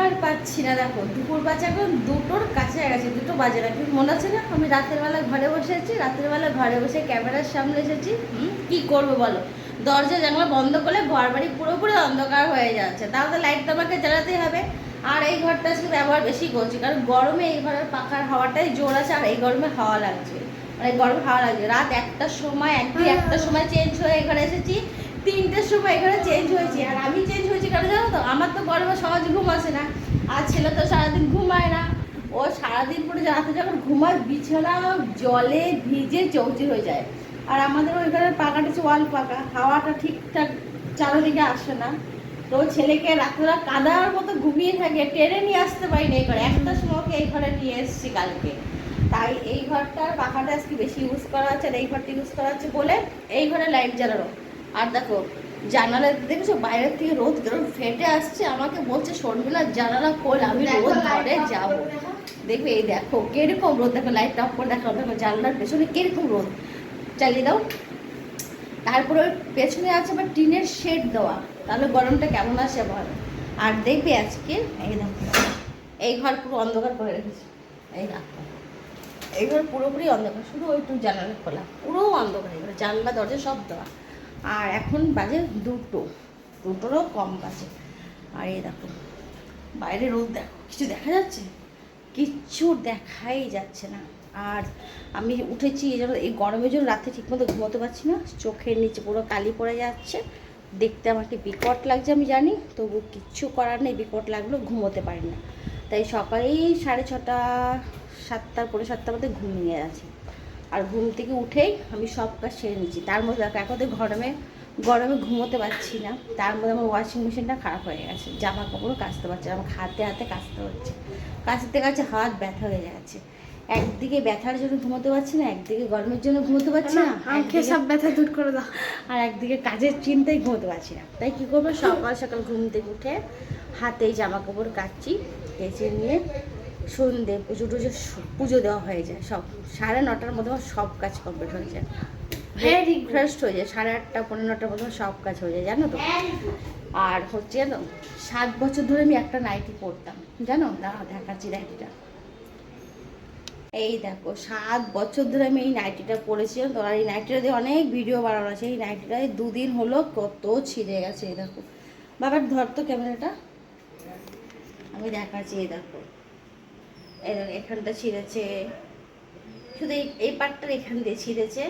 আর পাচ্ছি না, দেখো। দুপুর বাজে এখন দুটোর কাছে গেছে, দুটো বাজে না। কিন্তু মনে আছে না, আমি রাতের বেলা ঘরে বসে আছি, রাতের বেলা ঘরে বসে ক্যামেরার সামনে এসেছি। কি করব বলো? দরজা জানলা বন্ধ করলে ঘর বাড়ি পুরোপুরি অন্ধকার হয়ে যাচ্ছে। তাহলে লাইট তো আমাকে জ্বালাতেই হবে। আর এই ঘরটা আজকে ব্যবহার বেশি করছি, কারণ গরমে এই ঘরের পাখার হাওয়াটাই জোর আছে, আর এই গরমে হাওয়া লাগছে। মানে গরমে হাওয়া লাগছে। রাত একটার সময় একদিন একটার সময় চেঞ্জ হয়ে এখানে এসেছি। তিনটের সময় এখানে চেঞ্জ হয়েছি। আর আমি চেঞ্জ হয়েছি কারণ জানো তো গরমে সহজ ঘুম আসে না। আর ছেলে তো সারাদিন ঘুমায় না। ও সারাদিন পরে রাতে যখন ঘুমায় বিছানা জলে ভিজে চৌচির হয়ে যায়। আর আমাদের ওইখানে পাকাটা ওয়াল পাকা, হাওয়াটা ঠিকঠাক চারোদিকে আসে না। তো ছেলেকে রাত্রেবেলা কাদার মতো ঘুমিয়ে থাকে, টেনে নিয়ে আসতে পারিনি এই ঘরে। একটা সময়কে এই ঘরে নিয়ে এসেছি কালকে। তাই এই ঘরটার পাখাটা আজকে বেশি ইউজ করা হচ্ছে আর এই ঘরটা ইউজ করা হচ্ছে বলে এই ঘরে লাইট জ্বালানো। আর দেখো জানালা দেখেছ? বাইরের থেকে রোদ কেরম ফেটে আসছে। আমাকে বলছে শর্মিলা জানালা খোল আমি রোদ ঘরে যাব। দেখবে এই দেখো কীরকম রোদ? দেখো লাইট অফ করে দেখো দেখো জানলার পেছনে কীরকম রোদ? চালিয়ে দাও। তারপরে ওর পেছনে আছে আবার টিনের শেড দেওয়া। তাহলে গরমটা কেমন আসে বল? আর দেখবে আজকে এই দেখো এই ঘর পুরো অন্ধকার করে রেখেছে। এই দেখো এই ঘর পুরোপুরি অন্ধকার শুধু ওইটু জানালা খোলা পুরো অন্ধকার এগুলো জানলা দরজা সব দেওয়া। আর এখন বাজে দুটো। দুটোরও কম বাজে। আর এই দেখো, বাইরে রোদ দেখো, কিছু দেখা যাচ্ছে? কিচ্ছু দেখাই যাচ্ছে না। আর আমি উঠেছি, এই জন্য এই গরমের জন্য রাতে ঠিকমতো ঘুমোতে পারছি না। চোখের নিচে পুরো কালি পড়ে যাচ্ছে। দেখতে আমাকে বিকট লাগছে, আমি জানি। তবু কিচ্ছু করার নেই, বিকট লাগল, ঘুমোতে পারি না। তাই সকালেই সাড়ে ছটা, সাতটার পরে সাতটার মধ্যে ঘুমিয়ে আছি। আর ঘুম থেকে উঠেই আমি সব কাজ সেরে নিচ্ছি। তার মধ্যে দেখো এখন গরমে গরমে ঘুমোতে পারছি না। তার মধ্যে আমার ওয়াশিং মেশিনটা খারাপ হয়ে গেছে। জামা কাপড়ও কাচতে পারছি না আমাকে হাতে হাতে কাচতে হচ্ছে। কাচতে কাছে হাত ব্যথা হয়ে যাচ্ছে। একদিকে ব্যথার জন্য ঘুমোতে পারছি না একদিকে গরমের জন্য ঘুমোতে পারছি না আমাকে সব ব্যথা দূর করে দাও। আর একদিকে কাজের চিন্তায় ঘুমোতে পারছি না। তাই কী করব? সকাল সকাল ঘুম থেকে উঠে হাতেই জামা কাপড় কাচ্ছি কেচে নিয়ে সন্ধে পুজো টুজো পুজো দেওয়া হয়ে যায়, সব, সাড়ে নটার মধ্যে আমার সব কাজ কমপ্লিট হয়ে যায়। Good. ফ্রেশ হয়ে যায়, সাড়ে আটটা পনেরো নটার মধ্যে সব কাজ হয়ে যায়, জানো তো? আর হচ্ছে জানো, সাত বছর ধরে আমি একটা নাইটি পরতাম জানো? দাঁড়াও দেখাচ্ছি নাইটিটা এই দেখো, সাত বছর ধরে আমি এই নাইটিটা পরেছিলাম তো? আর এই নাইটিটা দিয়ে অনেক ভিডিও বানানো আছে, এই নাইটিটা দুদিন হলো কত ছিঁড়ে গেছে, এই দেখো। বাবার ধর তো ক্যামেরাটা আমি দেখাচ্ছি, এই দেখো। এখানটা ছিঁড়েছে। শুধু এই এই পাটটার এখান দিয়ে ছিঁড়েছে।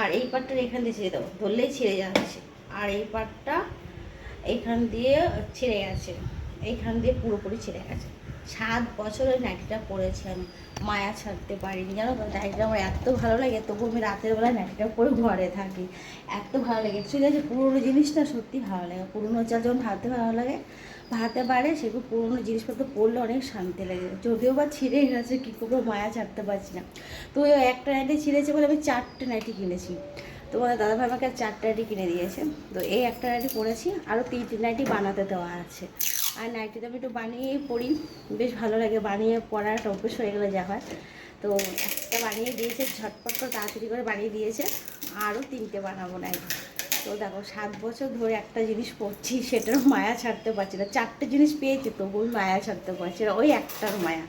আর এই পাটটার এখান দিয়ে ছিঁড়ে দেবো। ধরলেই ছিঁড়ে যাচ্ছে। আর এই পাটটা এখান দিয়ে ছিঁড়ে গেছে। এইখান দিয়ে পুরোপুরি ছিঁড়ে গেছে। সাত বছরের নাইটিটা পরেছি আমি। মায়া ছাড়তে পারিনি, জানো তো? নাইটিটা আমার এত ভালো লাগে তবু আমি রাতের বেলা নাইটিটা পরে ঘরে থাকি। এত ভালো লাগে। ঠিক আছে, পুরোনো জিনিসটা সত্যি ভালো লাগে। পুরোনো চাল যখন হাতে ভালো লাগে, ভাতে পারে সেগুলো পুরোনো জিনিসপত্র পরলে অনেক শান্তি লাগে। যদিও বা ছিঁড়ে গেছে, কী করব, মায়া ছাড়তে পারছি না। তো ওই একটা নাইটি ছিঁড়েছে বলে আমি চারটে নাইটি কিনেছি। তো তোমাদের দাদাভাই আমাকে চারটে নাইটি কিনে দিয়েছে। তো এই একটা নাইটি পরেছি, আরও তিনটে নাইটি বানাতে দেওয়া আছে। আর নাইটিটা আমি একটু বানিয়ে পড়ি বেশ ভালো লাগে, বানিয়ে পড়ার অভ্যেস হয়ে গেলে যা হয়। তো একটা বানিয়ে দিয়েছে, ঝটপট করে তাড়াতাড়ি করে বানিয়ে দিয়েছে। আরও তিনটে বানাবো নাইটি। তো দেখো, সাত বছর ধরে একটা জিনিস পড়ছি সেটার মায়া ছাড়তে পারছি না। চারটে জিনিস পেয়েছি তবু মায়া ছাড়তে পারছি না, ওই একটার মায়া।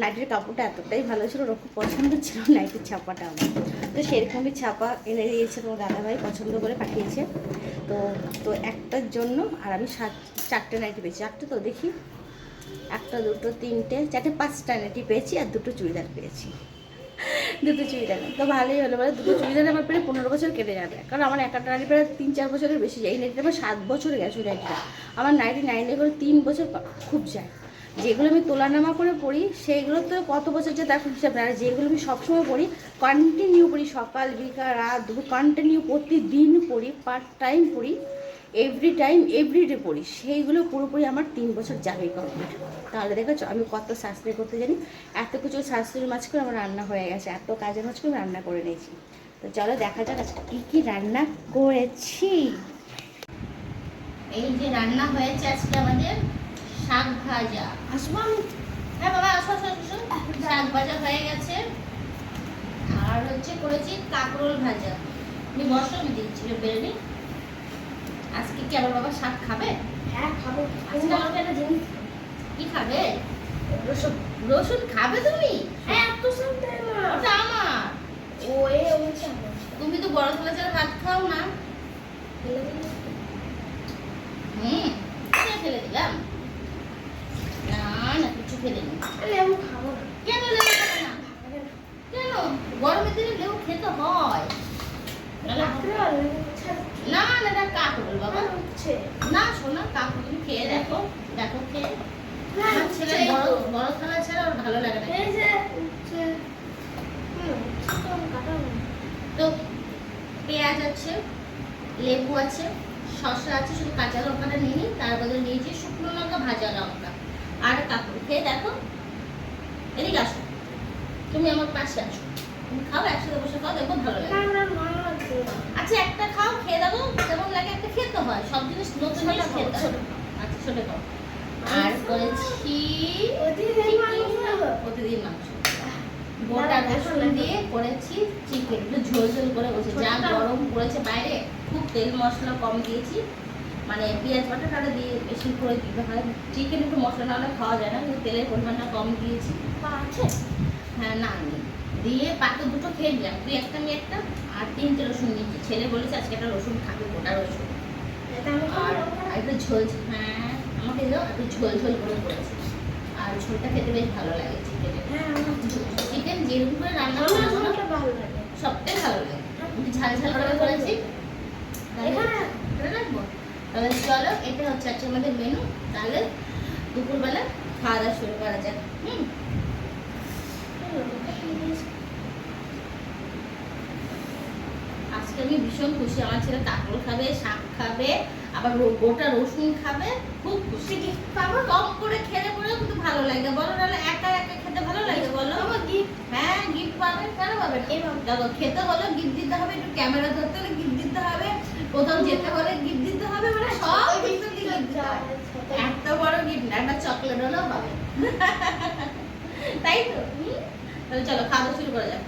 নাইটির কাপড়টা এতটাই ভালো ছিল, ওর খুব পছন্দ ছিল নাইটির ছাপাটা আমার। তো সেরকমই ছাপা এনে দিয়েছে তোমার দাদাভাই, পছন্দ করে পাঠিয়েছে। তো তো একটার জন্য আর আমি সাত, চারটে নাইটি পেয়েছি। চারটে তো দেখি, একটা, দুটো, তিনটে, চারটে, পাঁচটা নাইটি পেয়েছি আর দুটো চুড়িদার পেয়েছি। দুটো চুড়িদার। তো ভালোই হলো বলে দুটো চুড়িদার আমার প্রায় পনেরো বছর কেটে যাবে। কারণ আমার একটা নাইটি প্রায় তিন, চার বছরের বেশি যায়। এই নাইটিটা আমার সাত বছর গেছে ওই নাইটিটা আমার নাইটি নাইনে করে তিন বছর খুব যায়। যেগুলো আমি তোলানামা করে পড়ি সেইগুলো তো কত বছর যে কোনো হিসাব আর যেগুলো আমি সবসময় পড়ি কন্টিনিউ পড়ি সকাল, বিকাল, রাত, দুপুর কন্টিনিউ প্রতিদিন পড়ি পার্ট টাইম পড়ি এভরি টাইম এভরিডে পড়ি। সেইগুলো পুরোপুরি আমার তিন বছর যাবে কমপ্লিট তাহলে দেখেছ, আমি কত সাশ্রয় করতে জানি? এত কিছু সাশ্রয়ের মাছ করে আমার রান্না হয়ে গেছে, এত কাজের মাছ করে রান্না করে নিয়েছি। তো চলো দেখা যাক আজকে কী কী রান্না করেছি। এই যে রান্না হয়েছে আজকে আমাদের শাক ভাজা আসব আমি হ্যাঁ বাবা আসো আসো আসো শাক ভাজা হয়ে গেছে। আর হচ্ছে করেছি কাঁকরোল ভাজা। তুমি বসো আমি দিচ্ছি বেরোনি আজকে কি আমার বাবা শাক খাবে? হ্যাঁ খাব। আজকে আমাকে একটা জিনিস। খাবে? রসুন। রসুন খাবে তুমি হ্যাঁ এত সব দেয় না ওটা আমার ও এ ওইটা আমার। তুমি তো বড় থালা ছাড়া ভাত খাও না হুম এটা ফেলে দিলাম না না কিছু ফেলে নি লেবু খাব না। কেন লেবু খাবে না? কেন? গরমের দিনে লেবু খেতে হয়। নাহলে- রাত্রে লেবু ছাড়া না না এটা কাকুর বাবা হচ্ছে না শোনা কাকু তুমি খেয়ে দেখো দেখো খেয়ে। ছেলে বড় বড় থালা ছাড়া ওর ভালো লাগে না। এই যে হচ্ছে হুম চিকন কাটা না। তো পেঁয়াজ আছে লেবু আছে শসা আছে শুধু কাঁচা লঙ্কাটা নিয়ে নিই তার বদলে নিয়েছি শুকনো লঙ্কা ভাজা লঙ্কা। আর কাকুর খেয়ে দেখো। এদিকে আসো। তুমি আমার পাশে আসো। তুমি খাও একসাথে বসে খাও দেখো ভালো লাগে। আচ্ছা একটা খাও খেয়ে দেখো কেমন লাগে একটা খেতে হয়। সব জিনিস নতুন জিনিস খেতে হয় আচ্ছা ছোট খাও। আর করেছি প্রতিদিন মাংস গোটা রসুন দিয়ে করেছি চিকেন। একটু ঝোল ঝোল করে বসে যা গরম পড়েছে বাইরে খুব তেল মশলা কম দিয়েছি। মানে পেঁয়াজ বাটাটা দিয়ে বেশি করে দিতে হয়। চিকেন একটু মশলা না হলে খাওয়া যায় না কিন্তু তেলের পরিমাণটা কম দিয়েছি। পা আছে? হ্যাঁ না নেই। দিয়ে পাতে দুটো খেয়ে দিলাম তুই একটা আমি একটা আর তিনটে রসুন নিয়েছি। ছেলে বলেছে আজকে একটা রসুন খাবে গোটা রসুন। আর একটু ঝোল হ্যাঁ আমাকে দাও একটু ঝোল ঝোল করে করেছি। আর ঝোলটা খেতে বেশ ভালো লাগে চিকেনের হ্যাঁ, চিকেন যেরকম করে রান্না লাগে। সবটাই ভালো লাগে। ঝাল ঝাল করে করেছি তাহলে এখানে? এখানে রাখব তাহলে চলো এটা হচ্ছে আজকে আমাদের মেনু তাহলে দুপুরবেলা খাওয়া দাওয়া শুরু করা যাক। হুম। আজকে আমি ভীষণ খুশি। আমার ছেলে কাঁকড় খাবে শাক খাবে আবার গোটা রসুন খাবে। খুব খুশি। পাবো কম করে খেলে পরেও কিন্তু ভালো লাগে। বলো নাহলে একা একা খেতে ভালো লাগে বলো। gift হ্যাঁ গিফট পাবে কেন পাবে দেখো খেতে হলে গিফট দিতে হবে একটু ক্যামেরা ধরতে হলে গিফট দিতে হবে। কোথাও যেতে হলে গিফট দিতে হবে মানে সব কিছু গিফট দিতে হবে এত বড় গিফট না একটা চকলেট হলেও পাবে। তাই তো? তাহলে চলো খাওয়া শুরু করা যাক।